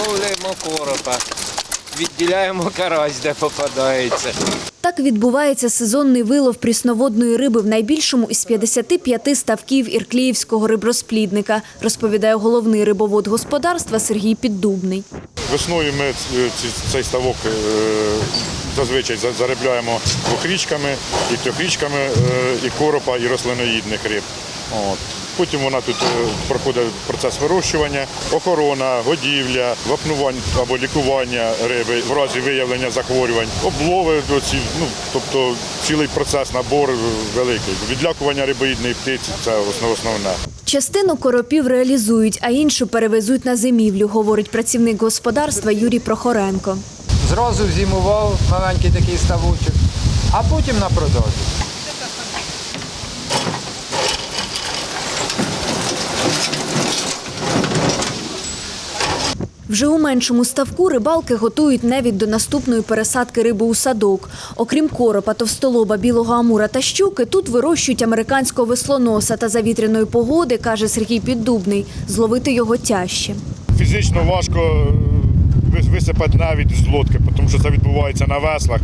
Виловлюємо коропа, відділяємо карась, де попадається. Так відбувається сезонний вилов прісноводної риби в найбільшому із 55 ставків Іркліївського риброзплідника, розповідає головний рибовод господарства Сергій Піддубний. Весною ми цей ставок е, зазвичай заробляємо двохрічками, і трьохрічками, е, і коропа, і рослиноїдних риб. От. Потім вона тут е, проходить процес вирощування, охорона, годівля, вапнування або лікування риби в разі виявлення захворювань, облови, оці, ну, тобто цілий процес, набор великий. Відлякування рибоїдної птиці це основ- основне. Частину коропів реалізують, а іншу перевезуть на зимівлю, говорить працівник господарства Юрій Прохоренко. Зразу зимував маленький такий ставочок, а потім на продажу. Вже у меншому ставку рибалки готують невід до наступної пересадки риби у садок. Окрім коропа, товстолоба, білого амура та щуки, тут вирощують американського веслоноса та за вітряної погоди, каже Сергій Піддубний, зловити його тяжче. Фізично важко е, висипати навіть з лодки, тому що це відбувається на веслах.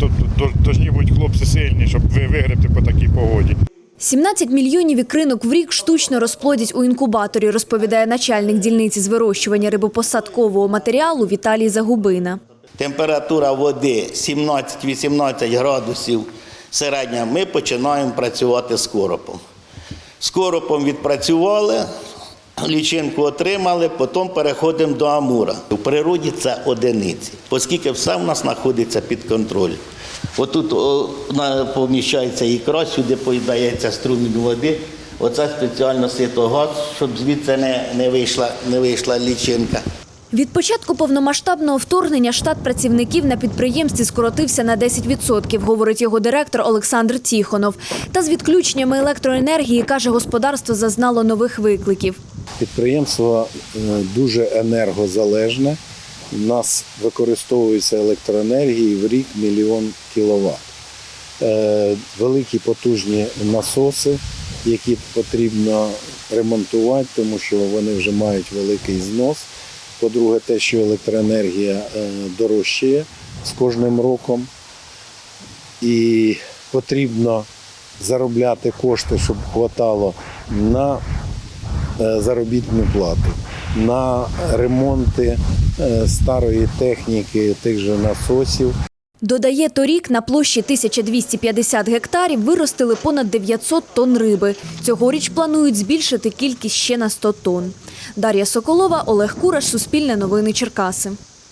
То, то, Должні бути хлопці сильні, щоб ви вигребти по такій погоді. 17 мільйонів ікринок в рік штучно розплодять у інкубаторі, розповідає начальник дільниці з вирощування рибопосадкового матеріалу Віталій Загубина. температура води 17-18 градусів середня, ми починаємо працювати з коропом. З коропом відпрацювали, лічинку отримали, потім переходимо до амура. У природі це одиниці, оскільки все в нас знаходиться під контролем. Отут о, на- поміщається ікра, сюди поїдається струмінь води. Оце спеціально сито газ, щоб звідси не, не, вийшла, не вийшла лічинка. Від початку повномасштабного вторгнення штат працівників на підприємстві скоротився на 10%, говорить його директор Олександр Тіхонов. Та з відключеннями електроенергії, каже, господарство зазнало нових викликів. Підприємство е, дуже енергозалежне. У нас використовується електроенергії в рік мільйон кіловат. Е, Великі потужні насоси, які потрібно ремонтувати, тому що вони вже мають великий знос. По-друге, те, що електроенергія е, дорожчає з кожним роком. І потрібно заробляти кошти, щоб хватало на е, заробітну плату, на ремонти старої техніки, тих же насосів. Додає, торік на площі 1250 гектарів виростили понад 900 тонн риби. Цьогоріч планують збільшити кількість ще на 100 тонн. Дар'я Соколова, Олег Кураш, Суспільне новини Черкаси.